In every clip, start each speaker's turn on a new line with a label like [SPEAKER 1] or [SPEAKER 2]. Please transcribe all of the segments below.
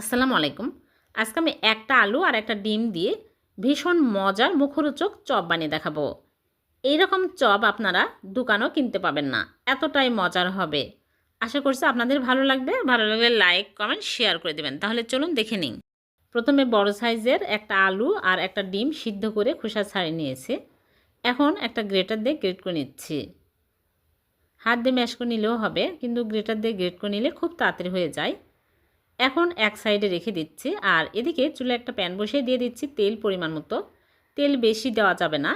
[SPEAKER 1] আসসালামু আলাইকুম। আজকে আমি একটা আলু আর একটা ডিম দিয়ে ভীষণ মজার মুখরোচক চপ বানিয়ে দেখাবো। এইরকম চপ আপনারা দোকানেও কিনতে পাবেন না। এতটাই মজার হবে। আশা করছি আপনাদের ভালো লাগবে। ভালো লাগলে লাইক, কমেন্ট, শেয়ার করে দেবেন। তাহলে চলুন দেখে নিন প্রথমে বড় সাইজের একটা আলু আর একটা ডিম সিদ্ধ করে খোসা ছাড়িয়ে নিয়েছি। এখন একটা গ্রেটার দিয়ে গ্রেট করে নিচ্ছি। হাত দিয়ে ম্যাশ করে নিলেও হবে, কিন্তু গ্রেটার দিয়ে গ্রেট করে নিলে খুব তাড়াতাড়ি হয়ে যায়। এখন এক সাইডে রেখে দিচ্ছি, আর এদিকে চুলে একটা প্যান বসিয়ে দিয়ে দিচ্ছি তেল পরিমাণ মতো। তেল বেশি দেওয়া যাবে না।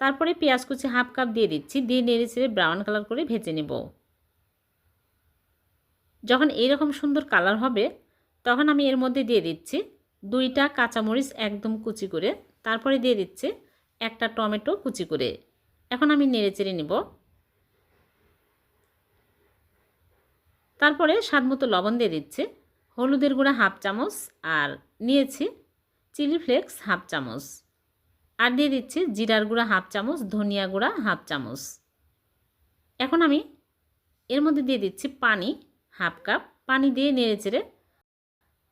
[SPEAKER 1] তারপরে পেঁয়াজ কুচি হাফ কাপ দিয়ে দিচ্ছি, দিয়ে নেড়ে চেড়ে ব্রাউন কালার করে ভেজে নেব। যখন এইরকম সুন্দর কালার হবে, তখন আমি এর মধ্যে দিয়ে দিচ্ছি দুইটা কাঁচামরিচ একদম কুচি করে। তারপরে দিয়ে দিচ্ছি একটা টমেটো কুচি করে। এখন আমি নেড়ে চেড়ে নেব। তারপরে স্বাদ মতো লবণ দিয়ে দিচ্ছি। হলুদের গুঁড়া হাফ চামচ আর নিয়েছি চিলি ফ্লেক্স হাফ চামচ। আর দিয়ে দিচ্ছি জিরার গুঁড়া হাফ চামচ, ধনিয়া গুঁড়া হাফ চামচ। এখন আমি এর মধ্যে দিয়ে দিচ্ছি পানি হাফ কাপ। পানি দিয়ে নেড়ে চেড়ে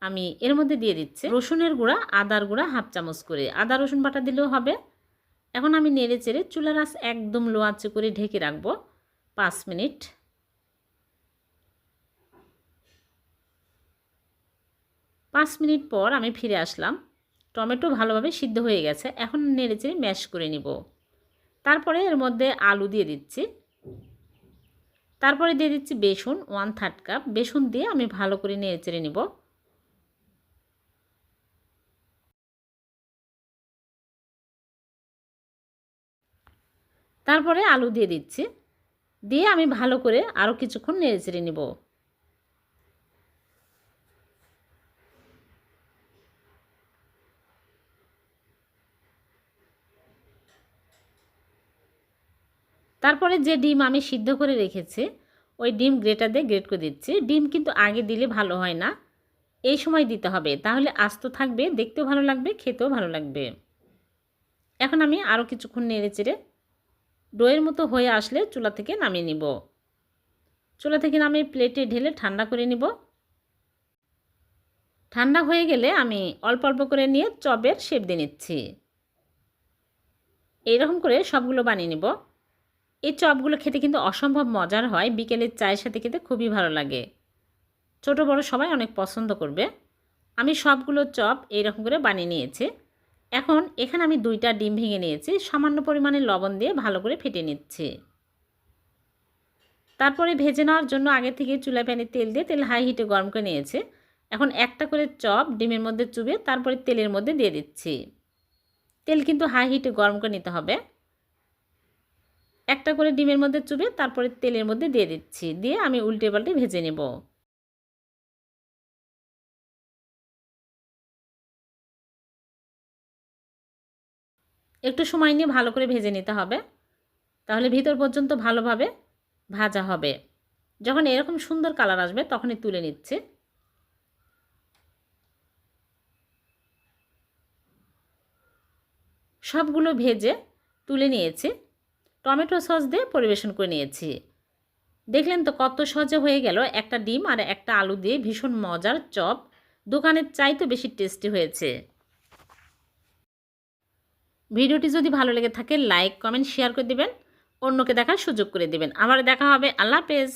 [SPEAKER 1] আমি এর মধ্যে দিয়ে দিচ্ছি রসুনের গুঁড়া, আদার গুঁড়া হাফ চামচ করে। আদা, রসুন বাটা দিলেও হবে। এখন আমি নেড়ে চেড়ে চুলার আঁচ একদম লো করে ঢেকে রাখব পাঁচ মিনিট। পাঁচ মিনিট পর আমি ফিরে আসলাম। টমেটো ভালোভাবে সিদ্ধ হয়ে গেছে। এখন নেড়েচেড়ে ম্যাশ করে নিব। তারপরে এর মধ্যে আলু দিয়ে দিচ্ছি। তারপরে দিয়ে দিচ্ছি বেসন ওয়ান থার্ড কাপ বেসন দিয়ে আমি ভালো করে নেড়েচেড়ে নিব। তারপরে আলু দিয়ে দিচ্ছি। দিয়ে আমি ভালো করে আরও কিছুক্ষণ নেড়েচেড়ে নিব। তারপরে যে ডিম আমি সিদ্ধ করে রেখেছি, ওই ডিম গ্রেটার দিয়ে গ্রেট করে দিচ্ছি। ডিম কিন্তু আগে দিলে ভালো হয় না। এই সময় দিতে হবে। তাহলে আস্ত থাকবে, দেখতেও ভালো লাগবে, খেতেও ভালো লাগবে। এখন আমি আরও কিছুক্ষণ নেড়ে চেড়ে ডোয়ের মতো হয়ে আসলে চুলা থেকে নামিয়ে নিব। চুলা থেকে নামিয়ে প্লেটে ঢেলে ঠান্ডা করে নিব। ঠান্ডা হয়ে গেলে আমি অল্প অল্প করে নিয়ে চপের শেপ দিয়ে নিচ্ছি। এইরকম করে সবগুলো বানিয়ে নিব। এই চপগুলো খেতে কিন্তু অসম্ভব মজার হয়। বিকেলের চায়ের সাথে খেতে খুবই ভালো লাগে। ছোট, বড় সবাই অনেক পছন্দ করবে। আমি সবগুলো চপ এইরকম করে বানিয়ে নিয়েছি। এখন এখানে আমি দুইটা ডিম ভেঙে নিয়েছি। সামান্য পরিমাণে লবণ দিয়ে ভালো করে ফেটে নিচ্ছি। তারপরে ভেজে নেওয়ার জন্য আগে থেকে চুলা প্যানে তেল দিয়ে তেল হাই হিটে গরম করে নিয়েছে। এখন একটা করে চপ ডিমের মধ্যে চুবে তারপরে তেলের মধ্যে দিয়ে দিচ্ছি। তেল কিন্তু হাই হিটে গরম করে নিতে হবে। একটা করে ডিমের মধ্যে চুবে তারপরে তেলের মধ্যে দিয়ে দিচ্ছি। দিয়ে আমি উল্টে পাল্টে ভেজে নেব। একটু সময় নিয়ে ভালো করে ভেজে নিতে হবে। তাহলে ভিতর পর্যন্ত ভালোভাবে ভাজা হবে। যখন এরকম সুন্দর কালার আসবে তখনই তুলে নিচ্ছে। সবগুলো ভেজে তুলে নিয়েছি। টমেটো সস দিয়ে পরিবেশন করে নিয়েছি। দেখলেন তো কত সহজে হয়ে গেল একটা ডিম আর একটা আলু দিয়ে ভীষণ মজার চপ। দোকানের চাইতে বেশি টেস্টি হয়েছে। ভিডিওটি যদি ভালো লেগে থাকে, লাইক, কমেন্ট, শেয়ার করে দেবেন। অন্যকে দেখার সুযোগ করে দেবেন। আবার দেখা হবে। আল্লাহ হাফেজ।